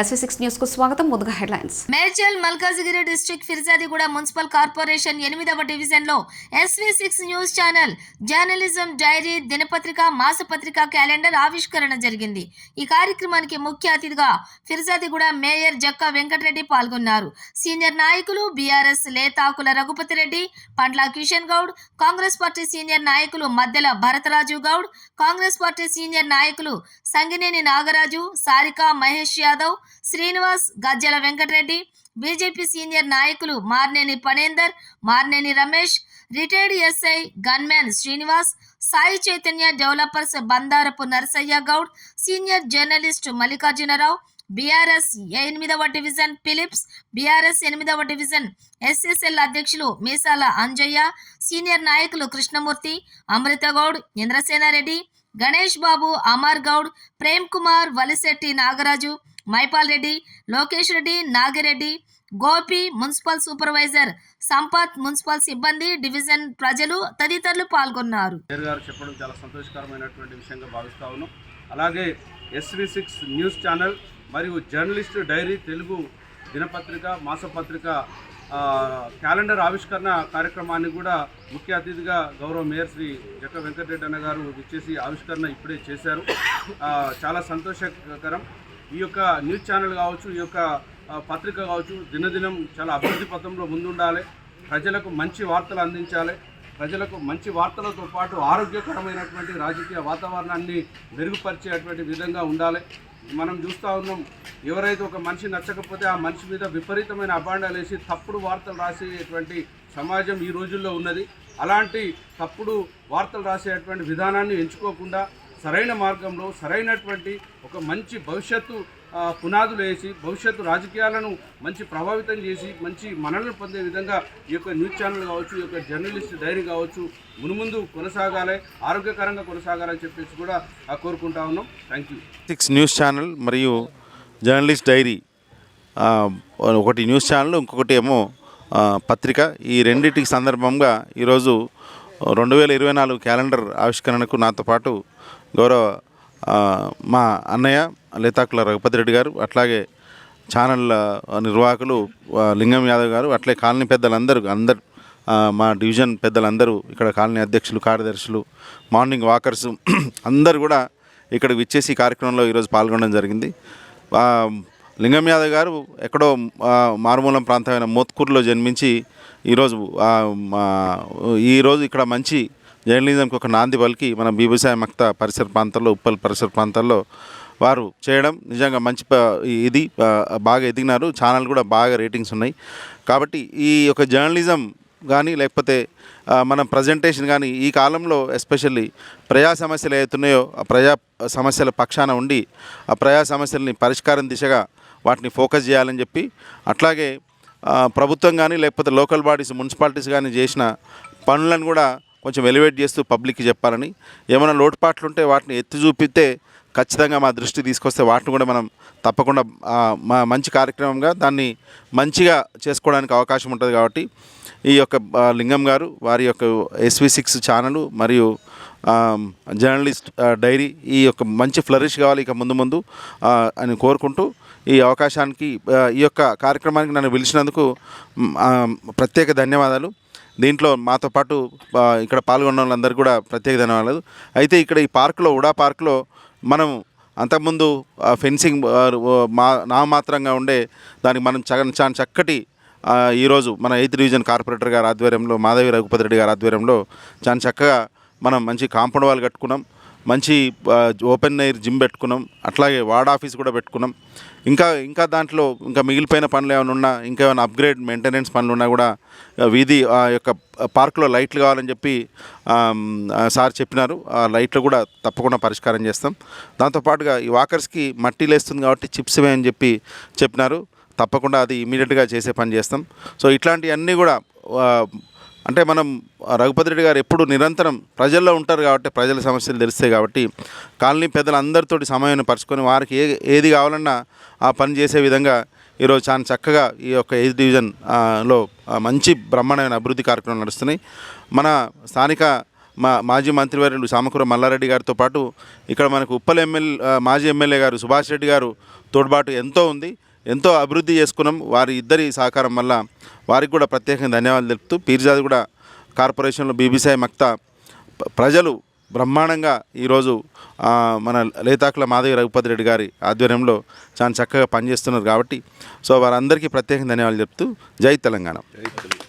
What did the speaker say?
SV six న్యూస్కు స్వాగతం. ముందుగా headlines. Medchal Malkajgiri district Firzadiguda municipal corporation ఎనిమిదవ డివిజన్లో SV six news channel journalism diary దినపత్రిక మాసపత్రిక క్యాలెండర్ ఆవిష్కరణ జరిగింది. ఈ కార్యక్రమానికి ముఖ్య అతిథిగా ఫిర్జాదిగూడ మేయర్ జక్కా వెంకటరెడ్డి పాల్గొన్నారు. సీనియర్ నాయకులు BRS Lethakula Raghupathi Reddy Pandla Kishan Goud Congress party senior నాయకులు మద్దెల భరతరాజు గౌడ్ కాంగ్రెస్ పార్టీ సీనియర్ నాయకులు సంగినేని నాగరాజు సారిక మహేష్ యాదవ్ శ్రీనివాస్ గజ్జల వెంకటరెడ్డి బీజేపీ సీనియర్ నాయకులు Marneni Panender Marneni Ramesh retired SI gunman Srinivas Sai Chaitanya developers Bandarapu Narasaiah Goud senior journalist Mallikarjunarao BRS ఎనిమిదవ డివిజన్ ఫిలిప్స్ బీఆర్ఎస్ ఎనిమిదవ డివిజన్ ఎస్ఎస్ఎల్ అధ్యక్షులు Meesala Anjaiah senior నాయకులు Krishnamurthy Amruthagoud Indrasenareddy Ganesh Babu Amar Goud Prem Kumar Valishetti Nagaraju Maipal Reddy Lokesh Reddy Nagireddy Gopi municipal supervisor Sampath municipal సిబ్బంది division ప్రజలు తదితరులు పాల్గొన్నారు. చెప్పడం చాలా సంతోషకరమైనటువంటి విషయంగా భావిస్తా ఉన్నాం. అలాగే ఎస్వి సిక్స్ న్యూస్ ఛానల్ మరియు జర్నలిస్ట్ డైరీ తెలుగు దినపత్రిక మాసపత్రిక క్యాలెండర్ ఆవిష్కరణ కార్యక్రమాన్ని కూడా ముఖ్య అతిథిగా గౌరవ మేయర్ శ్రీ జక్క వెంకటరెడ్డి అన్న గారు ఇచ్చేసి ఆవిష్కరణ ఇప్పుడే చేశారు. చాలా సంతోషకరం. ఈ యొక్క న్యూస్ ఛానల్ కావచ్చు ఈ యొక్క పత్రిక కావచ్చు దినదినం చాలా అభివృద్ధి పథంలో ముందుండాలి. ప్రజలకు మంచి వార్తలు అందించాలి. ప్రజలకు మంచి వార్తలతో పాటు ఆరోగ్యకరమైనటువంటి రాజకీయ వాతావరణాన్ని మెరుగుపరిచేటువంటి విధంగా ఉండాలి. మనం చూస్తూ ఉన్నాం ఎవరైతే ఒక మనిషి నచ్చకపోతే ఆ మనిషి మీద విపరీతమైన అభాండాలు వేసి తప్పుడు వార్తలు రాసేటువంటి సమాజం ఈ రోజుల్లో ఉన్నది. అలాంటి తప్పుడు వార్తలు రాసేటువంటి విధానాన్ని ఎంచుకోకుండా సరైన మార్గంలో సరైనటువంటి ఒక మంచి భవిష్యత్తు పునాదులు వేసి భవిష్యత్తు రాజకీయాలను మంచి ప్రభావితం చేసి మంచి మనలను పొందే విధంగా ఈ యొక్క న్యూస్ ఛానల్ కావచ్చు ఈ యొక్క జర్నలిస్ట్ డైరీ కావచ్చు మునుముందు కొనసాగాలి ఆరోగ్యకరంగా కొనసాగాలని చెప్పేసి కూడా కోరుకుంటా ఉన్నాం. Thank you six news channel మరియు జర్నలిస్ట్ డైరీ ఒకటి న్యూస్ ఛానల్ ఇంకొకటి ఏమో పత్రిక. ఈ రెండింటికి సందర్భంగా ఈరోజు రెండు వేల ఇరవై నాలుగు క్యాలెండర్ ఆవిష్కరణకు నాతో పాటు గౌరవ మా అన్నయ్య లేతాకుల రఘుపతి రెడ్డి గారు అట్లాగే ఛానల్ నిర్వాహకులు లింగం యాదవ్ గారు అట్లే కాలనీ పెద్దలందరూ అందరు మా డివిజన్ పెద్దలందరూ ఇక్కడ కాలనీ అధ్యక్షులు కార్యదర్శులు మార్నింగ్ వాకర్స్ అందరూ కూడా ఇక్కడికి విచ్చేసి కార్యక్రమంలో ఈరోజు పాల్గొనడం జరిగింది. లింగం యాదవ్ గారు ఎక్కడో మారుమూలం ప్రాంతమైన మోత్కూరులో జన్మించి ఈరోజు మా- ఈరోజు ఇక్కడ మంచి జర్నలిజంకి ఒక నాంది పలికి మన బీబీసాయి మక్త పరిసర ప్రాంతాల్లో ఉప్పల్ పరిసర ప్రాంతాల్లో వారు చేయడం నిజంగా మంచి ఇది బాగా ఎదిగినారు. ఛానల్ కూడా బాగా రేటింగ్స్ ఉన్నాయి. కాబట్టి ఈ యొక్క జర్నలిజం కానీ లేకపోతే మన ప్రజెంటేషన్ కానీ ఈ కాలంలో ఎస్పెషల్లీ ప్రజా సమస్యలు ఏవైతున్నాయో ఆ ప్రజా సమస్యల పక్షాన ఉండి ఆ ప్రజా సమస్యల్ని పరిష్కారం దిశగా వాటిని ఫోకస్ చేయాలని చెప్పి అట్లాగే ప్రభుత్వం కానీ లేకపోతే లోకల్ బాడీస్ మున్సిపాలిటీస్ కానీ చేసిన పనులను కూడా కొంచెం ఎలివేట్ చేస్తూ పబ్లిక్కి చెప్పాలని. ఏమైనా లోటుపాట్లు ఉంటే వాటిని ఎత్తి చూపితే ఖచ్చితంగా మా దృష్టి తీసుకొస్తే వాటిని కూడా మనం తప్పకుండా మా మంచి కార్యక్రమంగా దాన్ని మంచిగా చేసుకోవడానికి అవకాశం ఉంటుంది కాబట్టి ఈ యొక్క లింగం గారు వారి యొక్క ఎస్వి సిక్స్ ఛానల్ మరియు జర్నలిస్ట్ డైరీ ఈ యొక్క మంచి ఫ్లరిష్ కావాలి ఇక ముందు ముందు అని కోరుకుంటూ ఈ అవకాశానికి ఈ యొక్క కార్యక్రమానికి నన్ను పిలిచినందుకు ప్రత్యేక ధన్యవాదాలు. దీంట్లో మాతో పాటు ఇక్కడ పాల్గొన్న వాళ్ళందరికీ కూడా ప్రత్యేక ధన్యవాదాలు. అయితే ఇక్కడ ఈ పార్కులో ఉడా పార్కులో మనం అంతకుముందు ఫెన్సింగ్ మా నామమాత్రంగా ఉండే దానికి మనం చగ చాలా చక్కటి ఈరోజు మన ఎయిత్ డివిజన్ కార్పొరేటర్ గారి ఆధ్వర్యంలో మాధవి రఘుపతి రెడ్డి గారి ఆధ్వర్యంలో చాలా చక్కగా మనం మంచి కాంపౌండ్ వాల్ కట్టుకున్నాం. మంచి ఓపెన్ ఎయిర్ జిమ్ పెట్టుకున్నాం. అట్లాగే వార్డ్ ఆఫీస్ కూడా పెట్టుకున్నాం. ఇంకా ఇంకా దాంట్లో ఇంకా మిగిలిపోయిన పనులు ఏమైనా ఉన్నా ఇంకా ఏమైనా అప్గ్రేడ్ మెయింటెనెన్స్ పనులు ఉన్నా కూడా వీధి ఆ యొక్క పార్కులో లైట్లు కావాలని చెప్పి సార్ చెప్పినారు. ఆ లైట్లు కూడా తప్పకుండా పరిష్కారం చేస్తాం. దాంతోపాటుగా ఈ వాకర్స్కి మట్టి లేస్తుంది కాబట్టి చిప్స్ వేయని చెప్పి చెప్పినారు. తప్పకుండా అది ఇమీడియట్గా చేసే పని చేస్తాం. సో ఇట్లాంటివన్నీ కూడా అంటే మనం రఘుపతి రెడ్డి గారు ఎప్పుడు నిరంతరం ప్రజల్లో ఉంటారు కాబట్టి ప్రజల సమస్యలు తెలుస్తాయి కాబట్టి కాలనీ పెద్దలందరితోటి సమయం పరుచుకొని వారికి ఏ ఏది కావాలన్నా ఆ పని చేసే విధంగా ఈరోజు చాలా చక్కగా ఈ యొక్క ఎయిత్ డివిజన్లో మంచి బ్రహ్మాండమైన అభివృద్ధి కార్యక్రమాలు నడుస్తున్నాయి. మన స్థానిక మా మాజీ మంత్రివర్యులు సామకూర మల్లారెడ్డి గారితో పాటు ఇక్కడ మనకు ఉప్పల్ ఎమ్మెల్యే మాజీ ఎమ్మెల్యే గారు సుభాష్ రెడ్డి గారు తోడ్పాటు ఎంతో ఉంది. ఎంతో అభివృద్ధి చేసుకున్నాం. వారి ఇద్దరి సహకారం వల్ల వారికి కూడా ప్రత్యేకంగా ధన్యవాదాలు తెలుపుతూ పీర్జాది కూడా కార్పొరేషన్లో బీబీసీఐ మక్త ప్రజలు బ్రహ్మాండంగా ఈరోజు మన లేతాకుల మాధవి రఘుపతి రెడ్డి గారి ఆధ్వర్యంలో చాలా చక్కగా పనిచేస్తున్నారు కాబట్టి సో వారందరికీ ప్రత్యేకంగా ధన్యవాదాలు చెప్తూ జై తెలంగాణ. జై